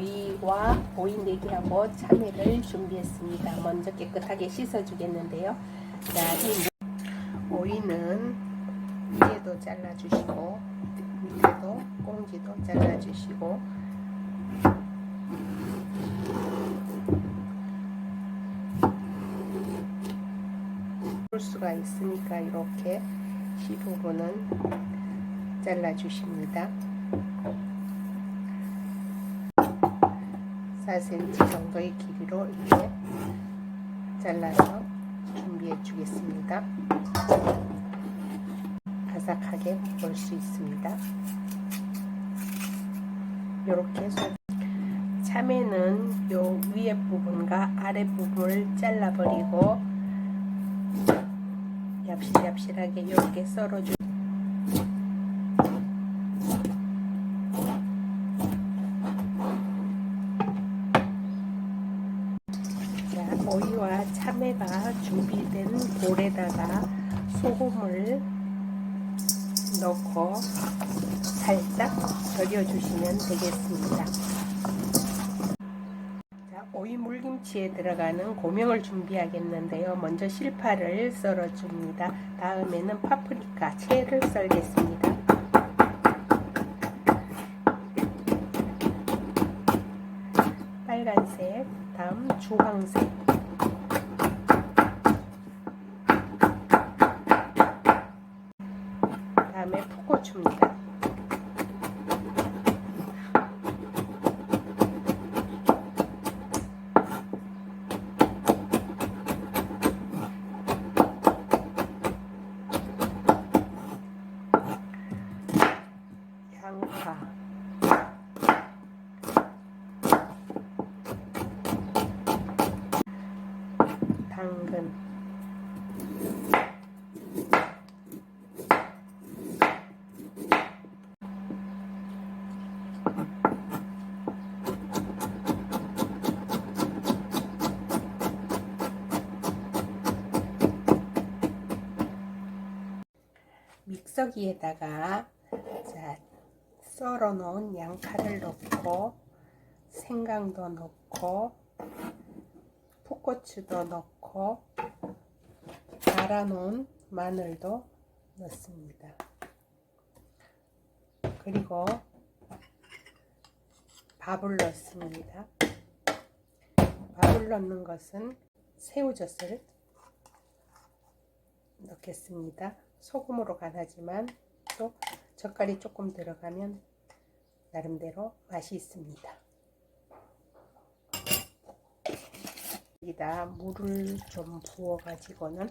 오이와 오이 4개하고 참외를 준비했습니다. 먼저 깨끗하게 씻어주겠는데요. 자, 이 무- 오이는 위에도 잘라주시고 밑에도 꽁지도 잘라주시고 볼 수가 있으니까 이렇게 씨 부분은 잘라주십니다. 4cm 정도의 길이로 이렇게 잘라서 준비해 주겠습니다. 바삭하게 볼 수 있습니다. 이렇게 소 참외는 요 위에 부분과 아래 부분을 잘라버리고 얍실얍실하게 이렇게 썰어주 오이와 참외가 준비된 볼에다가 소금을 넣고 살짝 절여주시면 되겠습니다. 자, 오이 물김치에 들어가는 고명을 준비하겠는데요. 먼저 실파를 썰어줍니다. 다음에는 파프리카, 채를 썰겠습니다. 빨간색, 다음 주황색. 당근. 믹서기에다가 자, 썰어 놓은 양파를 넣고 생강도 넣고 풋고추도 넣고 갈아놓은 마늘도 넣습니다. 그리고 밥을 넣습니다. 밥을 넣는 것은 새우젓을 넣겠습니다. 소금으로 간하지만 또 젓갈이 조금 들어가면 나름대로 맛이 있습니다. 여기다 물을 좀 부어 가지고는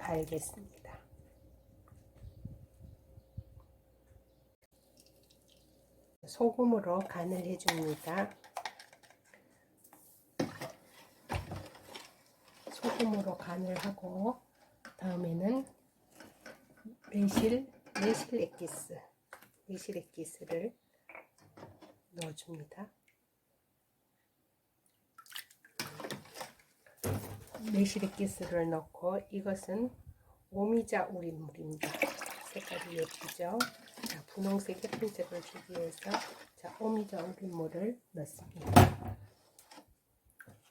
갈겠습니다. 소금으로 간을 해줍니다. 소금으로 간을 하고 다음에는 매실 매실 액기스 매실 액기스를 넣어줍니다. 매실액기스를 넣고 이것은 오미자 우린 물입니다. 색깔이 예쁘죠? 자, 분홍색 예쁜색을 주기 위해서 자, 오미자 우린 물을 넣습니다.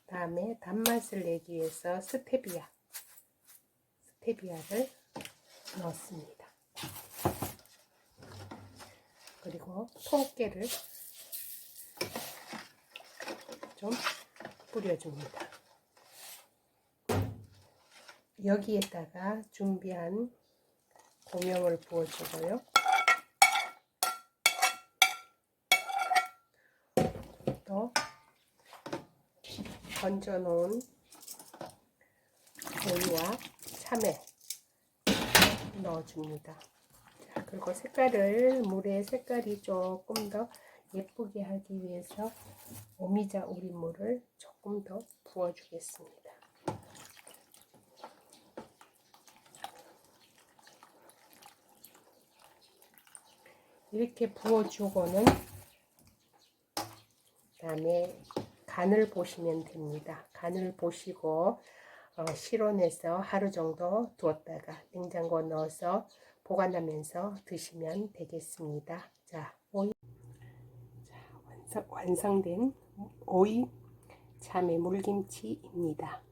다음에 단맛을 내기 위해서 스테비아 스테비아를 넣습니다. 그리고 통깨를 좀 뿌려줍니다. 여기에다가 준비한 고명을 부어주고요. 또 건져놓은 오이와 참외 넣어줍니다. 자, 그리고 색깔을 물의 색깔이 조금 더 예쁘게 하기 위해서 오미자 우린물을 조금 더 부어주겠습니다. 이렇게 부어주고는 그다음에 간을 보시면 됩니다. 간을 보시고 어, 실온에서 하루 정도 두었다가 냉장고 넣어서 보관하면서 드시면 되겠습니다. 자, 오이. 자. 완성, 완성된 오이 참외 물김치입니다.